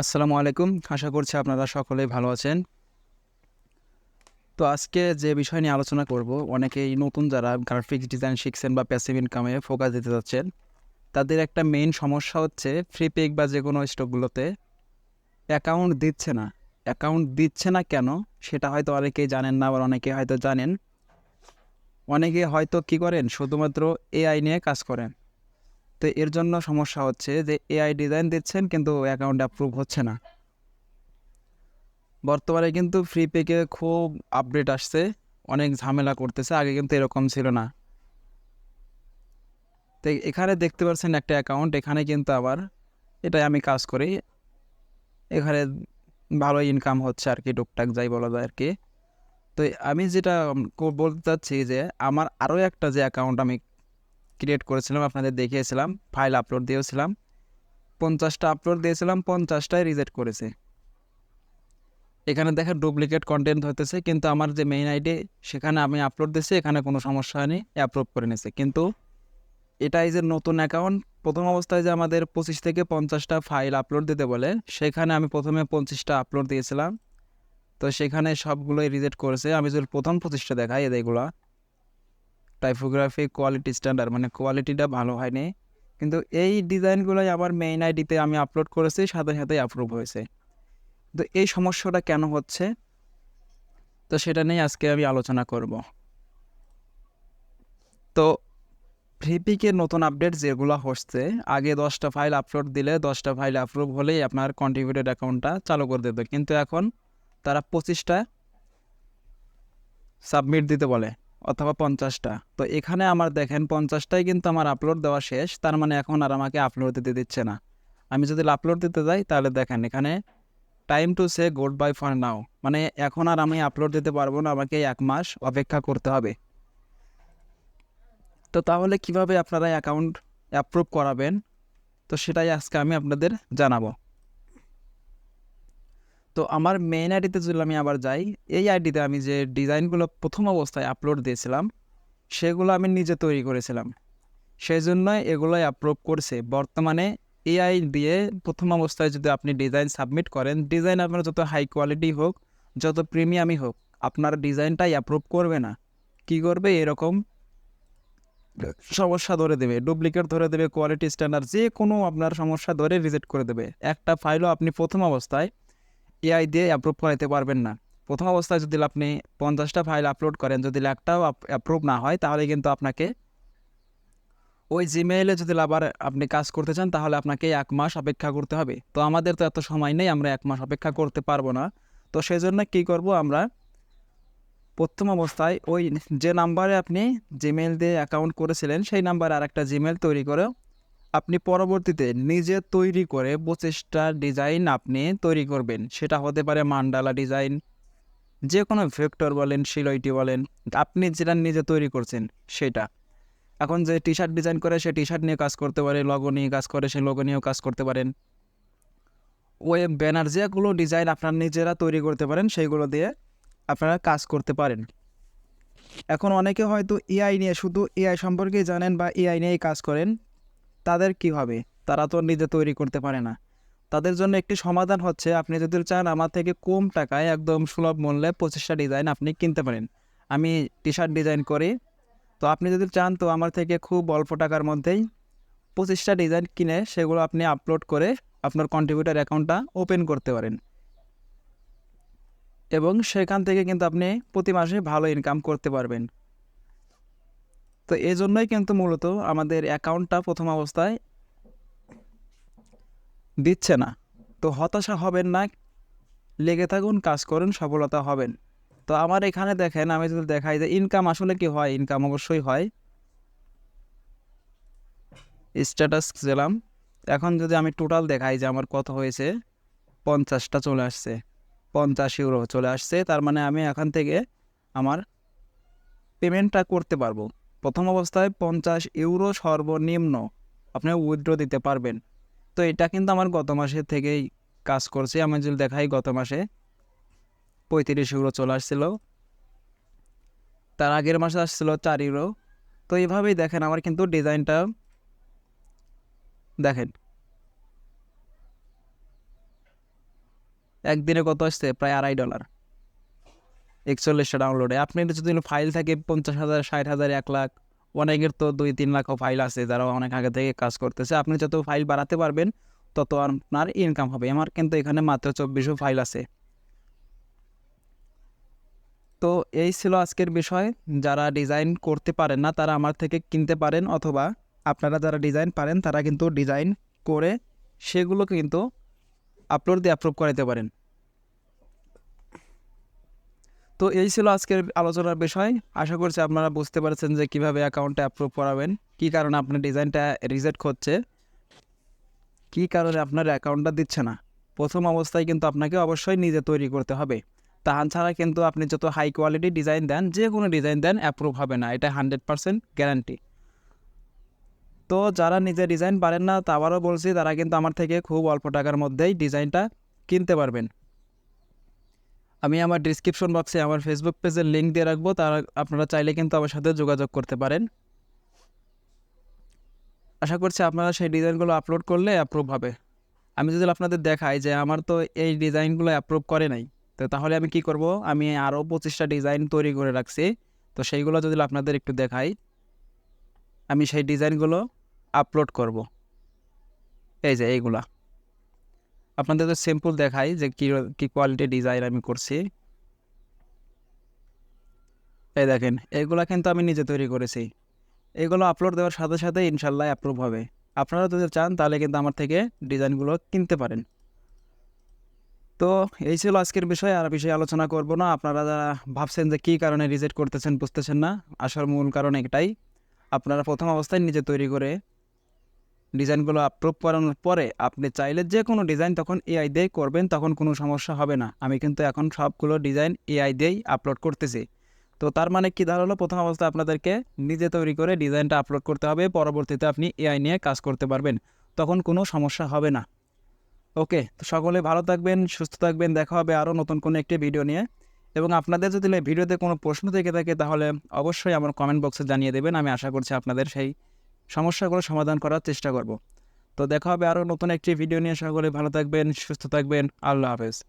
আসসালামু আলাইকুম। আশা করছি আপনারা সকলেই ভালো আছেন। তো আজকে যে বিষয় নিয়ে আলোচনা করব, অনেকেই নতুন যারা গ্রাফিক্স ডিজাইন শিখছেন বা প্যাসিভ ইনকামে ফোকাস দিতে যাচ্ছেন, তাদের একটা মেইন সমস্যা হচ্ছে ফ্রি পেক বা যে কোনো স্টকগুলোতে অ্যাকাউন্ট দিচ্ছে না। অ্যাকাউন্ট দিচ্ছে না কেন? সেটা হয়তো অনেকেই জানেন না, আবার অনেকে হয়তো জানেন। অনেকে হয়তো কি করেন? শুধুমাত্র এআই নিয়ে কাজ করেন। তো এর জন্য সমস্যা হচ্ছে যে এআই ডিজাইন দিচ্ছেন কিন্তু অ্যাকাউন্ট অ্যাপ্রুভ হচ্ছে না। বর্তমানে কিন্তু ফ্রি পেকে খুব আপডেট আসছে, অনেক ঝামেলা করতেছে, আগে কিন্তু এরকম ছিল না। তো এখানে দেখতে পাচ্ছেন একটা অ্যাকাউন্ট এখানে কিন্তু আবার এটাই আমি কাজ করি। এখানে ভালো ইনকাম হচ্ছে আর কি, টুকটাক যাই বলা যায় আর কি। তো আমি যেটা বলতে চাচ্ছি যে আমার আরও একটা যে অ্যাকাউন্ট আমি ক্রিয়েট করেছিলাম, আপনাদের দেখিয়েছিলাম ফাইল আপলোড দিয়েছিলাম, পঞ্চাশটা আপলোড দিয়েছিলাম, পঞ্চাশটাই রিজেক্ট করেছে। এখানে দেখেন ডুপ্লিকেট কন্টেন্ট হতেছে কিন্তু আমার যে মেইন আইডি সেখানে আমি আপলোড দিয়েছি, এখানে কোনো সমস্যা হয়নি অ্যাপ্রুভ করে নিয়েছে। কিন্তু এটাই যে নতুন অ্যাকাউন্ট প্রথম অবস্থায় যে আমাদের পঁচিশ থেকে পঞ্চাশটা ফাইল আপলোড দিতে বলে, সেখানে আমি প্রথমে পঁচিশটা আপলোড দিয়েছিলাম। তো সেখানে সবগুলোই রিজেক্ট করেছে। আমি যদি প্রথম পঁচিশটা দেখাই এগুলা টাইপোগ্রাফি কোয়ালিটি স্ট্যান্ডার্ড মানে কোয়ালিটিটা ভালো হয়নি। কিন্তু এই ডিজাইনগুলোই আমার মেইন আইডিতে আমি আপলোড করেছি, সাথে সাথেই অ্যাপ্রুভ হয়েছে। তো এই সমস্যাটা কেন হচ্ছে? তো সেটা নিয়ে আজকে আমি আলোচনা করব। তো ফ্রিপিকে নতুন আপডেট যেগুলো হচ্ছে, আগে দশটা ফাইল আপলোড দিলে দশটা ফাইল অ্যাপ্রুভ হলেই আপনার কন্ট্রিবিউটেড অ্যাকাউন্টটা চালু করে দেবে কিন্তু এখন তারা পঁচিশটা সাবমিট দিতে বলে। অথবা পঞ্চাশটা। তো এখানে আমার দেখেন পঞ্চাশটাই কিন্তু আমার আপলোড দেওয়া শেষ, তার মানে এখন আর আমাকে আপলোড দিতে দিচ্ছে না। আমি যদি আপলোড দিতে যাই, তাহলে দেখেন এখানে time to say goodbye for now মানে এখন আর আমি আপলোড দিতে পারব না, আমাকে এক মাস অপেক্ষা করতে হবে। তো তাহলে কীভাবে আপনারা অ্যাকাউন্ট অ্যাপ্রুভ করাবেন? তো সেটাই আজকে আমি আপনাদের জানাব। তো আমার মেইন আইডিতে যদি আমি আবার যাই, এই আইডিতে আমি যে ডিজাইনগুলো প্রথম অবস্থায় আপলোড দিয়েছিলাম, সেগুলো আমি নিজে তৈরি করেছিলাম। সেই জন্যই এগুলোই অ্যাপ্রুভ করছে। বর্তমানে এআই দিয়ে প্রথম অবস্থায় যদি আপনি ডিজাইন সাবমিট করেন ডিজাইন আপনার যত হাই কোয়ালিটি হোক, যত প্রিমিয়ামই হোক, আপনার ডিজাইনটাই অ্যাপ্রুভ করবে না। কি করবে? এরকম সমস্যা ধরে দেবে। ডুপ্লিকেট ধরে দেবে কোয়ালিটি স্ট্যান্ডার্ড যে কোনো আপনার সমস্যা ধরে রিজেক্ট করে দেবে। একটা ফাইলও আপনি প্রথম অবস্থায় এআই দিয়ে অ্যাপ্রুভ করাতে পারবেন না। প্রথম অবস্থায় যদি আপনি পঞ্চাশটা ফাইল আপলোড করেন, যদি একটাও অ্যাপ্রুভ না হয়, তাহলে কিন্তু আপনাকে ওই জিমেইলে যদি আবার আপনি কাজ করতে চান, তাহলে আপনাকে এক মাস অপেক্ষা করতে হবে। তো আমাদের তো এত সময় নেই, আমরা এক মাস অপেক্ষা করতে পারব না। তো সেই জন্য কী করব আমরা, প্রথম অবস্থায় ওই যে নাম্বারে আপনি জিমেইল দিয়ে অ্যাকাউন্ট করেছিলেন, সেই নাম্বারে আর একটা জিমেইল তৈরি করে আপনি পরবর্তীতে নিজে তৈরি করে পঁচিশটা ডিজাইন আপনি তৈরি করবেন। সেটা হতে পারে মান্ডালা ডিজাইন যে কোনো ভেক্টর বলেন শিলইটি বলেন, আপনি যেটা নিজে তৈরি করছেন সেটা। এখন যে টি শার্ট ডিজাইন করে সে টি শার্ট নিয়ে কাজ করতে পারে লগো নিয়ে কাজ করে, সে লগো নিয়েও কাজ করতে পারেন। ওয়েব ব্যানার যেগুলো ডিজাইন আপনার নিজেরা তৈরি করতে পারেন সেইগুলো দিয়ে আপনারা কাজ করতে পারেন। এখন অনেকে হয়তো এআই নিয়ে শুধু এআই সম্পর্কেই জানেন বা এআই নিয়েই কাজ করেন। তাদের কি হবে? তারা তো নিজে তৈরি করতে পারে না। তাদের জন্য একটি সমাধান হচ্ছে, আপনি যদি চান আমার থেকে কম টাকায় একদম সুলভ মূল্যে পঁচিশটা ডিজাইন আপনি কিনতে পারেন। আমি টি শার্ট ডিজাইন করি। তো আপনি যদি চান তো আমার থেকে খুব অল্প টাকার মধ্যেই পঁচিশটা ডিজাইন কিনে সেগুলো আপনি আপলোড করে আপনার কন্ট্রিবিউটার অ্যাকাউন্টটা ওপেন করতে পারেন। এবং সেখান থেকে কিন্তু আপনি প্রতি মাসে ভালো ইনকাম করতে পারবেন। তো এই জন্যই কিন্তু মূলত আমাদের অ্যাকাউন্টটা প্রথম অবস্থায় দিচ্ছে না। তো হতাশা হবেন না, লেগে থাকুন, কাজ করুন, সফলতা হবেন। তো আমার এখানে দেখেন, আমি যদি দেখাই যে ইনকাম আসলে কি হয়? ইনকাম অবশ্যই হয়। স্ট্যাটাস গেলাম এখন যদি আমি টোটাল দেখাই যে আমার কত হয়েছে, পঞ্চাশটা চলে আসছে, পঞ্চাশ ইউরো চলে আসছে, তার মানে আমি এখান থেকে আমার পেমেন্টটা করতে পারব। প্রথম অবস্থায় পঞ্চাশ ইউরো সর্বনিম্ন আপনি উইথড্র দিতে পারবেন। তো এটা কিন্তু আমার গত মাসের থেকেই কাজ করছে। আমি যদি দেখাই গত মাসে পঁয়ত্রিশ ইউরো চলে আসছিল, তার আগের মাসে আসছিল চার ইউরো। তো এইভাবেই দেখেন, আমার কিন্তু ডিজাইনটা দেখেন। একদিনে কত আসছে? প্রায় আড়াই ডলার। একচল্লিশটা ডাউনলোডে আপনি যদি ফাইল থাকে পঞ্চাশ হাজার, ষাট হাজার, এক লাখ, অনেকের তো দুই, তিন লাখও ফাইল আছে যারা অনেক আগে থেকে কাজ করতেছে। আপনি যত ফাইল বাড়াতে পারবেন, তত আপনার ইনকাম হবে। আমার কিন্তু এখানে মাত্র চব্বিশও ফাইল আছে। তো এই ছিল আজকের বিষয়। যারা ডিজাইন করতে পারেন না, তারা আমার থেকে কিনতে পারেন অথবা আপনারা যারা ডিজাইন পারেন, তারা কিন্তু ডিজাইন করে সেগুলো কিন্তু আপলোড দিয়ে অ্যাপ্রুভ করাতে পারেন। তো এই ছিল আজকের আলোচনার বিষয়। আশা করছি আপনারা বুঝতে পারছেন যে কীভাবে অ্যাকাউন্টটা অ্যাপ্রুভ করাবেন, কী কারণে আপনার ডিজাইনটা রিজেক্ট হচ্ছে, কী কারণে আপনার অ্যাকাউন্টটা দিচ্ছে না। প্রথম অবস্থায় কিন্তু আপনাকে অবশ্যই নিজে তৈরি করতে হবে। তাহান ছাড়া কিন্তু আপনি যত হাই কোয়ালিটি ডিজাইন দেন, যে কোনো ডিজাইন দেন অ্যাপ্রুভ হবে না। এটা হান্ড্রেড পারসেন্ট গ্যারান্টি তো যারা নিজে ডিজাইন পারেন না তা আবারও বলছি, তারা কিন্তু আমার থেকে খুব অল্প টাকার মধ্যেই ডিজাইনটা কিনতে পারবেন। আমি আমার ডিসক্রিপশন বক্সে আমার ফেসবুক পেজের লিঙ্ক দিয়ে রাখব, তারা আপনারা চাইলে কিন্তু আমার সাথে যোগাযোগ করতে পারেন। আশা করছি আপনারা সেই ডিজাইনগুলো আপলোড করলে অ্যাপ্রুভ হবে। আমি যদি আপনাদের দেখাই যে আমার তো এই ডিজাইনগুলো অ্যাপ্রুভ করে নাই, তো তাহলে আমি কি করব? আমি আরও পঁচিশটা ডিজাইন তৈরি করে রাখছি, তো সেইগুলো যদি আপনাদের একটু দেখাই, আমি সেই ডিজাইনগুলো আপলোড করব। এই যে এইগুলা। আপনাদের তো সিম্পল দেখাই যে কী কী কোয়ালিটি ডিজাইন আমি করছি। এই দেখেন, এগুলা কিন্তু আমি নিজে তৈরি করেছি। এগুলো আপলোড দেওয়ার সাথে সাথে ইনশাল্লাহ অ্যাপ্রুভ হবে। আপনারা যদি চান, তাহলে কিন্তু আমার থেকে ডিজাইনগুলো কিনতে পারেন। তো এই ছিল আজকের বিষয়, আর বিষয়ে আলোচনা করব না। আপনারা যারা ভাবছেন যে কী কারণে রিজেক্ট করতেছেন, বুঝতেছেন না। আসার মূল কারণ একটাই, আপনারা প্রথম অবস্থায় নিজে তৈরি করে ডিজাইনগুলো আপ্রুভ করানোর পরে আপনি চাইলে যে কোনো ডিজাইন তখন এআই দিয়েই করবেন, তখন কোনো সমস্যা হবে না। আমি কিন্তু এখন সবগুলো ডিজাইন এআই দিয়েই আপলোড করতেছি। তো তার মানে কি? দাঁড়াল প্রথম অবস্থায় আপনাদেরকে নিজে তৈরি করে ডিজাইনটা আপলোড করতে হবে, পরবর্তীতে আপনি এআই নিয়ে কাজ করতে পারবেন, তখন কোনো সমস্যা হবে না। ওকে, তো সকলে ভালো থাকবেন, সুস্থ থাকবেন, দেখা হবে আরও নতুন কোনো একটি ভিডিও নিয়ে। এবং আপনাদের যদি ভিডিওতে কোনো প্রশ্ন থেকে থাকে, তাহলে অবশ্যই আমার কমেন্ট বক্সে জানিয়ে দেবেন, আমি আশা করছি আপনাদের সেই সমস্যাগুলো সমাধান করার চেষ্টা করব। তো দেখা হবে আরও নতুন একটি ভিডিও নিয়ে। সকলে ভালো থাকবেন, সুস্থ থাকবেন। আল্লাহ হাফেজ।